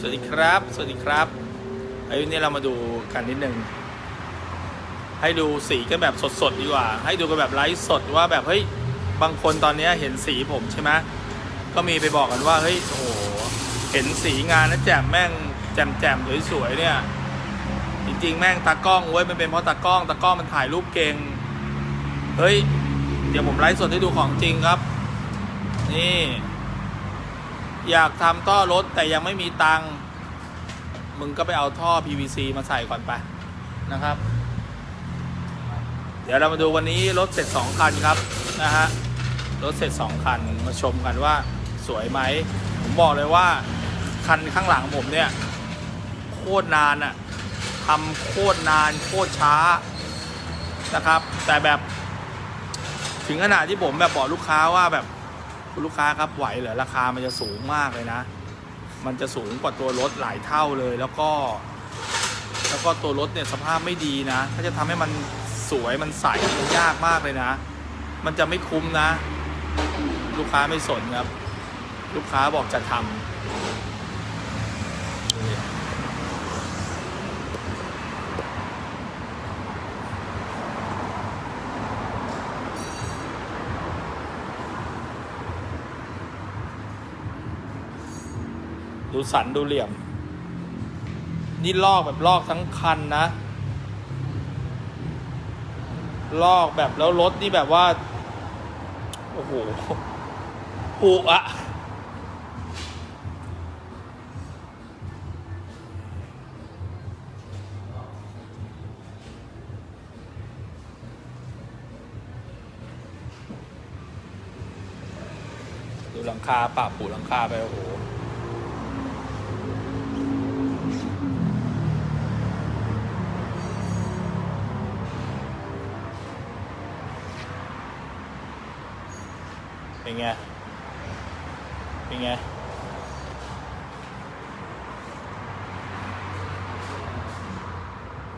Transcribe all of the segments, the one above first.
สวัสดีครับ สวัสดีครับไอ้วันนี้เรามาดูกันนิดนึง ให้ดูสีกันแบบสดๆดีกว่า ให้ดูกันแบบไลฟ์สดว่าแบบเฮ้ย บางคนตอนนี้เห็นสีผมใช่ไหมก็มีไปบอกกันว่าเฮ้ย โอ้โห เห็นสีงานนะแจ่มแม่งแจ่มแจ่มๆสวยๆเนี่ย จริงๆ แม่งตากล้องเว้ย มันเป็นเพราะตากล้องตากล้องมันถ่ายรูปเก่ง เฮ้ย เดี๋ยวผมไลฟ์สดให้ดูของจริงครับ นี่ อยากทำท่อรถแต่ยังไม่มีตังค์มึงก็ไปเอาท่อ PVC มาใส่ก่อนไปนะครับ เดี๋ยวเรามาดูวันนี้รถเสร็จ 2 คันครับนะฮะรถเสร็จ 2 คันมาชมกันว่าสวยไหม ผมบอกเลยว่า คันข้างหลังผมเนี่ย โคตรนานอะทำโคตรนานโคตรช้านะครับ แต่แบบถึงขนาดที่ผมแบบบอกลูกค้าว่าแบบ คุณลูกค้าครับไหวเหรอราคามันจะสูงมากเลยนะ มันจะสูงกว่าตัวรถหลายเท่าเลยแล้วก็ แล้วก็ตัวรถเนี่ยสภาพไม่ดีนะ ถ้าจะทำให้มันสวยมันใสมันยากมากเลยนะ มันจะไม่คุ้มนะ ลูกค้าไม่สนครับ ลูกค้าบอกจะทำ ดูสันดูเหลี่ยม นี่ลอกแบบลอกทั้งคันนะ ลอกแบบแล้วรถนี่แบบว่า โอ้โหปุอะดูหลังคาปะปูหลังคาไปโอ้โห เป็นไง เป็นไง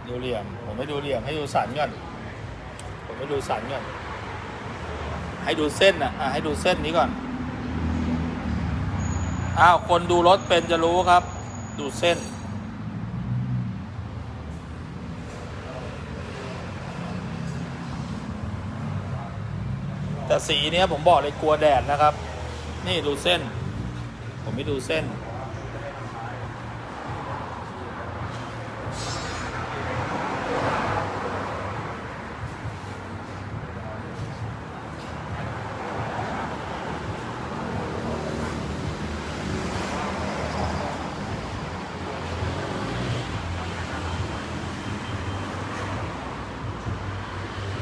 ดูเหลี่ยม ผมไม่ดูเหลี่ยมให้ดูสันก่อน ผมไม่ดูสันก่อน ให้ดูเส้นนะอะให้ดูเส้นนี้ก่อน อ้าว คนดูรถเป็นจะรู้ครับ ดูเส้น แต่สีเนี้ยผมบอกเลยกลัวแดดนะครับ นี่ดูเส้น ผมไม่ดูเส้น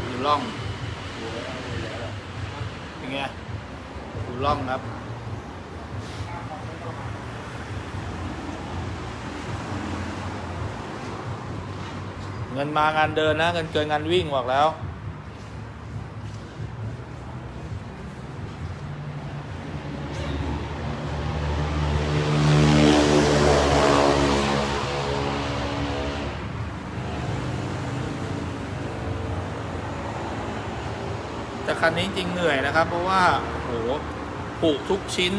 ดูร่อง เป็นไง ร่องครับ เงินมางานเดินนะ เงินเกินงานวิ่งบอกแล้ว แต่คันนี้จริงเหนื่อยนะครับ เพราะว่าโอ้โห ปลูกทุกชิ้น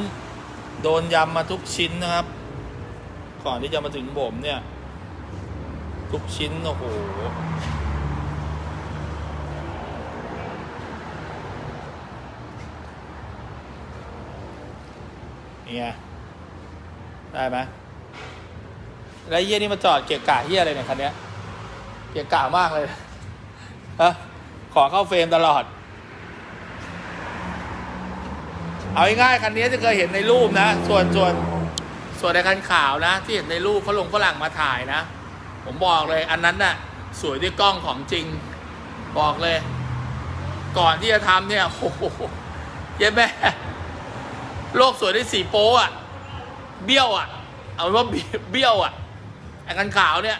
โดนยำมาทุกชิ้นนะครับ ก่อนที่จะมาถึงผมเนี่ย ทุกชิ้นโอ้โหนี่ไงได้ไหมแล้วไอ้เยี่ยนี่มาจอดเกียร์กะเฮียอะไรเนี่ยคันเนี้ยเกียร์กะมากเลยฮะขอเข้าเฟรมตลอด เอาง่ายๆคันนี้จะเคยเห็นในรูปนะ ส่วนส่วนส่วนในคันขาวนะ ที่เห็นในรูปเขาลงฝรั่งมาถ่ายนะ ผมบอกเลยอันนั้นน่ะสวยด้วยกล้องของจริง บอกเลย ก่อนที่จะทำเนี่ยโอ้โหเย้แม่โลกสวยด้วยสีโป๊อะเบี้ยวอะเอาว่าเบี้ยวอะไอ้คันขาวเนี่ย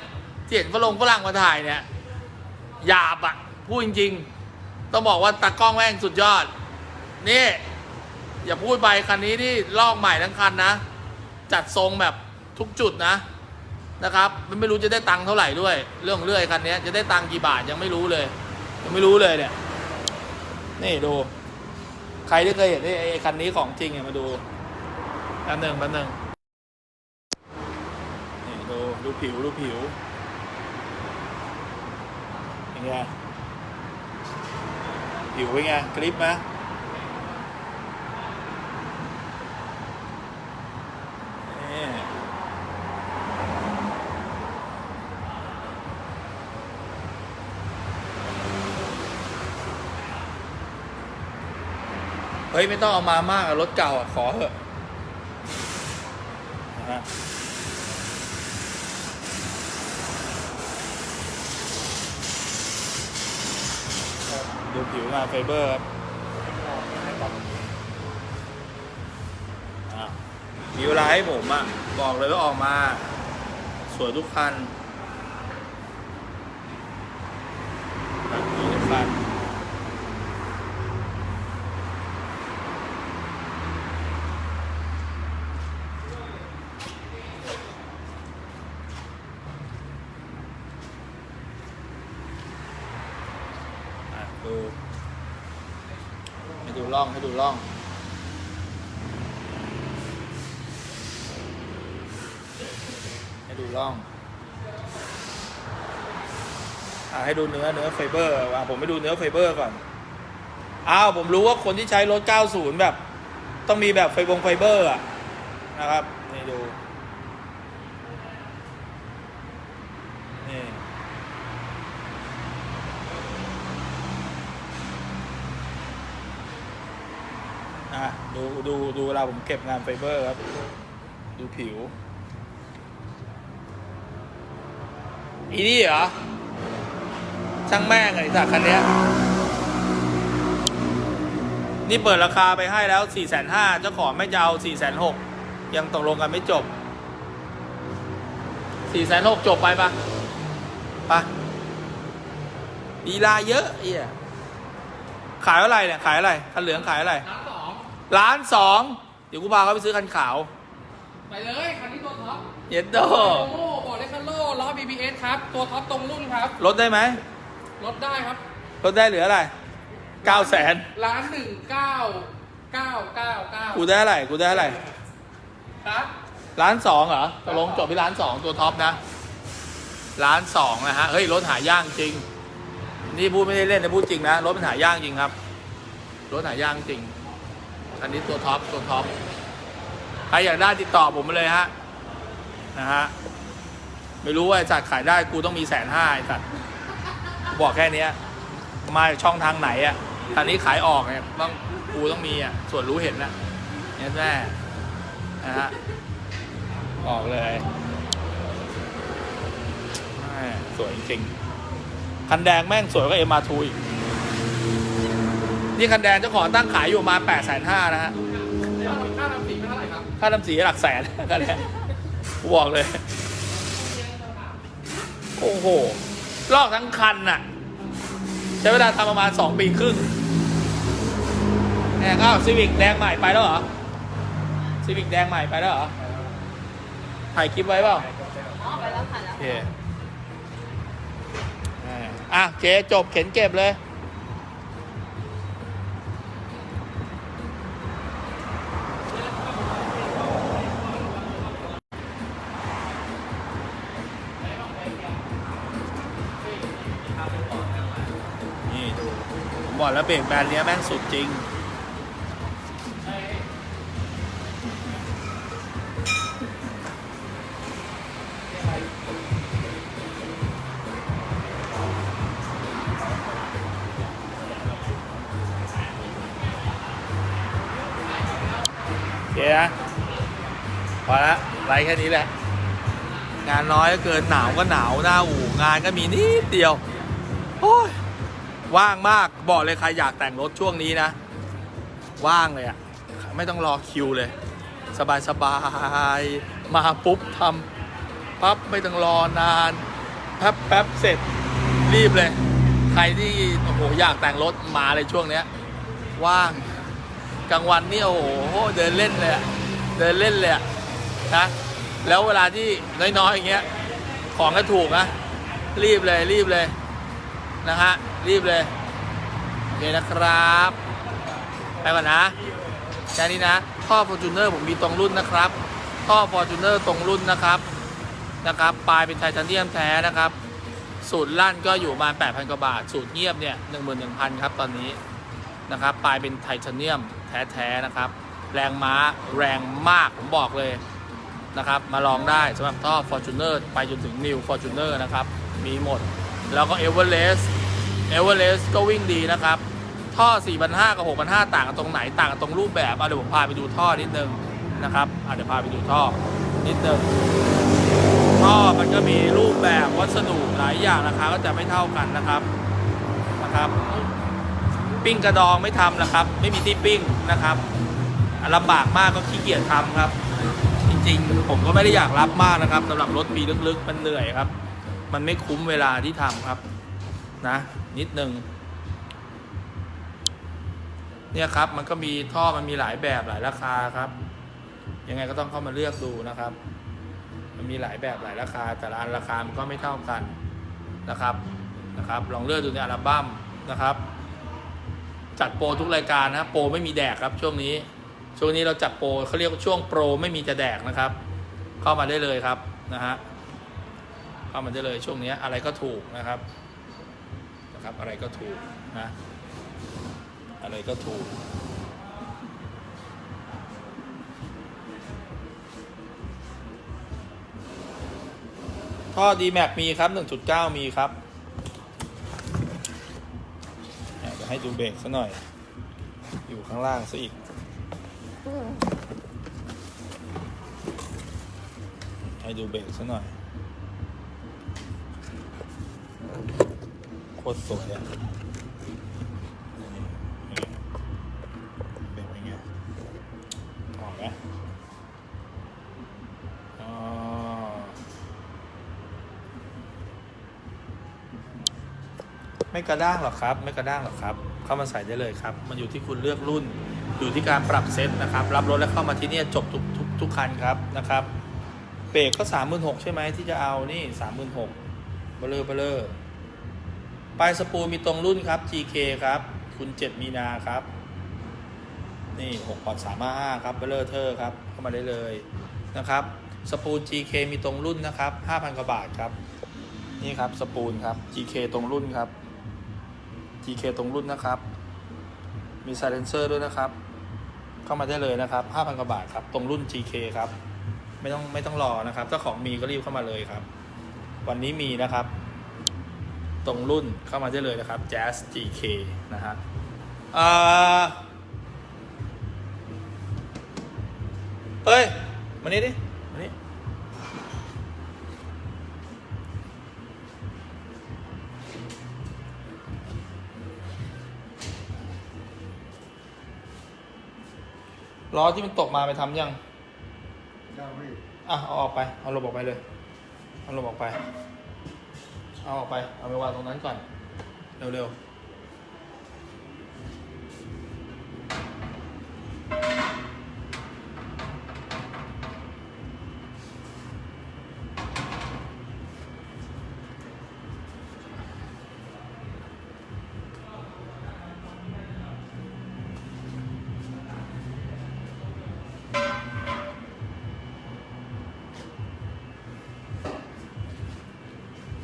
ที่เห็นฝรั่งฝรั่งมาถ่ายเนี่ยหยาบอะพูดจริง ๆ ต้องบอกว่าตากล้องแม่งสุดยอด นี่ อย่าพูดไปคันนี้นี่ลอกใหม่ทั้งคันนะ จัดทรงแบบทุกจุดนะนะครับไม่รู้จะได้ตังค์เท่าไหร่ด้วย เรื่องเรื่อยคันนี้จะได้ตังค์กี่บาทยังไม่รู้เลย ยังไม่รู้เลยเนี่ยนี่ดู ใครที่เคยเห็นไอ้ไอ้คันนี้ของจริงเนี่ยมาดูแป๊บหนึ่งแป๊บหนึ่งนี่ดูดูผิวดูผิวเป็นไงผิวเป็นไงกริปไหมนี่เฮ้ยไม่ต้องเอามามากอะรถเก่าอะขอเถอะนะดูผิวงานไฟเบอร์ครับอะมีเวลาให้ผมอะบอกเลยว่าออกมา สวยทุกคันครับสวยทุกคัน อะดู ให้ดูร่องให้ดูล่อง ให้ดูล่องอะให้ดูเนื้อเนื้อไฟเบอร์อะผมไปดูเนื้อไฟเบอร์ก่อนอ้าวผมรู้ว่าคนที่ใช้รถ 90 แบบ ต้องมีแบบไฟบงไฟเบอร์อะนะครับ นี่ดู นี่ อะดูดูดูเวลาผมเก็บงานไฟเบอร์ครับ ดูผิว อีนี่เหรอ ช่างแม่งไอ้สักคันเนี้ยนี่เปิดราคาไปให้แล้ว 4 5 0 0 0เจ้าของไม่จะเอา4 6 0 0 0ยังตกลงกันไม่จบ 4 6 0 0 0จบไปปะปะดีลาเยอะไอ้เหี้ยขายอะไรเนี่ย ขายอะไรคันเหลืองขายอะไร ล้านสองเดี๋ยวกูพาเขาไปซื้อคันขาว ไปเลยคันนี้ตัวท็อปเย็ดโดโอ้โหบอกเลยคันโลล้อ BBS ครับ ตัวท็อปตรงรุ่นครับลดได้ไหมลดได้ครับลดได้เหลืออะไรเก้าแสนร้านหนึ่งเก้าเก้าเก้าเก้ากูได้อะไรกูได้อะไรครับล้านสองเหรอตกลงจบที่ล้านสองตัวท็อปนะล้านสองนะฮะเฮ้ยรถหายากจริง นี่พูดไม่ได้เล่นนะพูดจริงนะรถมันหายากจริงครับรถหายากจริง อันนี้ตัวท็อปตัวท็อปใครอยากได้ติดต่อผมมาเลยฮะนะฮะไม่รู้ว่าไอ้สัตว์ขายได้กูต้องมีแสนห้าไอ้สัตว์บอกแค่เนี้ยมาจากช่องทางไหนอะคันนี้ขายออกเนี่ยต้องกูต้องมีอะส่วนรู้เห็นนะเนี่ยแม่นะฮะออกเลยสวยจริงๆคันแดงแม่งสวยกว่าเอ็มอาทูอีก นี่คันแดงเจ้าของตั้งขายอยู่ประมาแปดแสนห้านะฮะค่าทำสีไม่เท่าไหร่ครับค่าทำสีหลักแสนกันแหละกูบอกเลย โอ้โห ลอกทั้งคันน่ะ ใช้เวลาทำประมาณสองปีครึ่งแหมอ้าวซีวิกแดงใหม่ไปแล้วเหรอซีวิกแดงใหม่ไปแล้วเหรอ ถ่ายคลิปไว้เปล่าอ๋อไปแล้วค่ะแล้วโอเคอ่าอะโอเคจบเข็นเก็บเลย แล้วเบรกแบรนด์เนี้ยแม่งสุดจริง โอเคนะพอละไลฟ์แค่นี้แหละ งานน้อยเหลือเกินหนาวก็หนาวหน้าอู่งานก็มีนิดเดียว โอ้ย ว่างมากบอกเลยใครอยากแต่งรถช่วงนี้นะ ว่างเลยอะไม่ต้องรอคิวเลย สบายสบายมาปุ๊บทำปั๊บไม่ต้องรอนานแป๊บแป๊บเสร็จรีบเลย ใครที่โอ้โหอยากแต่งรถมาเลยช่วงเนี้ยว่างกลางวันนี่โอ้โหเดินเล่นเลยเดินเล่นเลยนะแล้วเวลาที่น้อยๆอย่างเงี้ยของก็ถูกนะรีบเลยรีบเลยนะฮะ รีบเลย โอเคนะครับ ไปก่อนนะแค่นี้นะ ท่อ Fortuner ผมมีตรงรุ่นนะครับ ท่อ Fortuner ตรงรุ่นนะครับนะครับ ปลายเป็นไทเทเนียมแท้นะครับ สูตรลั่นก็อยู่ประมาณ8,000กว่าบาท สูตรเงียบเนี่ย11,000 ครับตอนนี้นะครับ ปลายเป็นไทเทเนียมแท้ๆนะครับ แรงม้าแรงมากผมบอกเลยนะครับ มาลองได้สำหรับท่อ Fortuner ไปจนถึง New Fortuner นะครับ มีหมด แล้วก็ Everest Everest ก็วิ่งดีนะครับ ท่อ 4,500 กับ 6,500 ต่างกันตรงไหนต่างกันตรงรูปแบบอะเดี๋ยวผมพาไปดูท่อนิดนึงนะครับอะเดี๋ยวพาไปดูท่อนิดนึงท่อมันก็มีรูปแบบวัสดุหลายอย่างราคาก็จะไม่เท่ากันนะครับนะครับปิ้งกระดองไม่ทำนะครับ ไม่มีที่ปิ้งนะครับลำบากมากก็ขี้เกียจทำครับ จริงๆ ผมก็ไม่ได้อยากรับมากนะครับสำหรับรถปีลึกๆ มันเหนื่อยครับ มันไม่คุ้มเวลาที่ทำครับนะ นิดนึง เนี่ยครับ มันก็มีท่อมันมีหลายแบบหลายราคาครับ ยังไงก็ต้องเข้ามาเลือกดูนะครับ มันมีหลายแบบหลายราคา แต่ละอันราคามันก็ไม่เท่ากันนะครับนะครับ ลองเลือกดูในอัลบั้มนะครับ จัดโปรทุกรายการนะโปรไม่มีแดกครับ ช่วงนี้ ช่วงนี้เราจัดโปรเขาเรียกว่าช่วงโปรไม่มีจะแดกนะครับ เข้ามาได้เลยครับนะฮะเข้ามาได้เลยช่วงนี้อะไรก็ถูกนะครับ นะครับ อะไรก็ถูกนะอะไรก็ถูก ท่อ d m a x มีครับ 1.9 มีครับจะให้ดูเบรกซะหน่อย อยู่ข้างล่างซะอีกให้ดูเบรกซะหน่อย โคตรสวยอะนี่เบรกเป็นไงออกไหมอ๋อไม่กระด้างหรอกครับ ไม่กระด้างหรอกครับ เข้ามาใส่ได้เลยครับ มันอยู่ที่คุณเลือกรุ่น อยู่ที่การปรับเซตนะครับ รับรถแล้วเข้ามาที่เนี่ยจบทุกทุกทุกคันครับนะครับเบรกก็สามหมื่นหกใช่ไหมที่จะเอานี่สามหมื่นหกเบลอเบลอ ปลายสปูมีตรงรุ่นครับ GK ครับ คุณเจ็ดมีนาครับ นี่หกพอร์ตสามห้าครับเบลเลอร์เทอร์ครับ เข้ามาได้เลยนะครับ สปูล GK มีตรงรุ่นนะครับห้าพันกว่าบาทครับ นี่ครับสปูลครับ GK ตรงรุ่นครับ GK ตรงรุ่นนะครับ มีไซเลนเซอร์ด้วยนะครับ เข้ามาได้เลยนะครับ5,000กว่าบาทครับ ตรงรุ่น GK ครับ ไม่ต้องไม่ต้องรอนะครับถ้าของมีก็รีบเข้ามาเลยครับ วันนี้มีนะครับ ตรงรุ่นเข้ามาได้เลยนะครับ Jazz GK นะฮะอ่าเอ้ย มานี่ดิ มานี่ล้อที่มันตกมาไปทำยังยังพี่อะ เอาออกไป เอาลบออกไปเลย เอาลบออกไป เอาออกไป เอาไปวางตรงนั้นก่อน เร็วๆ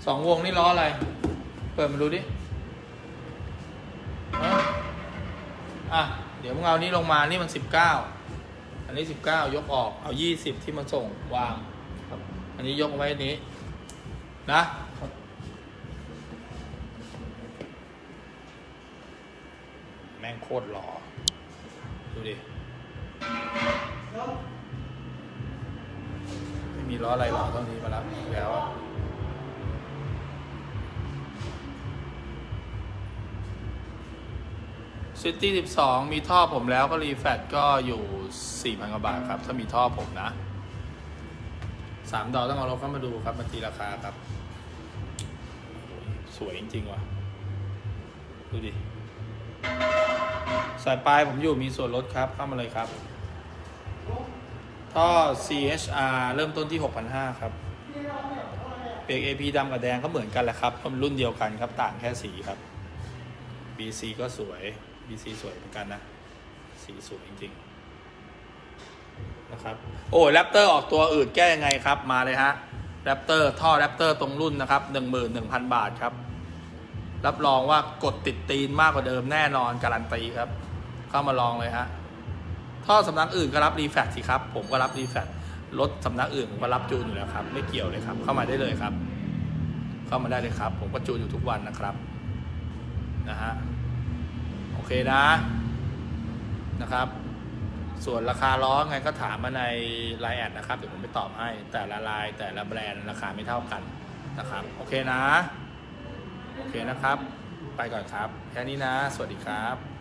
สองวงนี่ล้ออะไร เปิดมาดูดิอะอะเดี๋ยวมึงเอานี่ลงมา นี่มันสิบเก้า อันนี้สิบเก้ายกออก เอายี่สิบที่มาส่งวาง ครับ อันนี้ยกเอาไว้อันนี้ นะแม่งโคตรหล่อ ดูดิ ไม่มีล้ออะไรหล่อเท่านี้มาแล้วแล้ว ซิตี้สิบสองมีท่อผมแล้วก็รีแฟตก็อยู่สี่พันกว่าบาทครับ ถ้ามีท่อผมนะสามดอกต้องเอารถเข้ามาดูครับมาตีราคาครับ สวยจริง ๆ ว่ะ ดูดิ สายปลายผมอยู่มีส่วนลดครับ เข้ามาเลยครับ ท่อ CHR เริ่มต้นที่ 6,500 ครับเบรก AP ดำกับแดงก็เหมือนกันแหละครับมันรุ่นเดียวกันครับ ต่างแค่สีครับ BC ก็สวย BC สวยเหมือนกันนะ สีสวยจริงๆนะครับ โอ้แรปเตอร์ออกตัวอื่นแก้ยังไงครับมาเลยฮะแรปเตอร์ท่อแรปเตอร์ตรงรุ่นนะครับ11,000บาทครับ รับรองว่ากดติดตีนมากกว่าเดิมแน่นอนการันตีครับ เข้ามาลองเลยฮะท่อสำนักอื่นก็รับรีแฟกสิครับ ผมก็รับรีแฟกรถสำนักอื่นผมก็รับจูนอยู่แล้วครับ ไม่เกี่ยวเลยครับ เข้ามาได้เลยครับ เข้ามาได้เลยครับ ผมก็จูนอยู่ทุกวันนะครับนะฮะ โอเคนะนะครับ ส่วนราคาล้อไงก็ถามมาในไลน์แอดนะครับ เดี๋ยวผมไปตอบให้ แต่ละลายแต่ละแบรนด์ราคาไม่เท่ากันนะครับ โอเคนะ โอเคนะครับ ไปก่อนครับ แค่นี้นะ สวัสดีครับ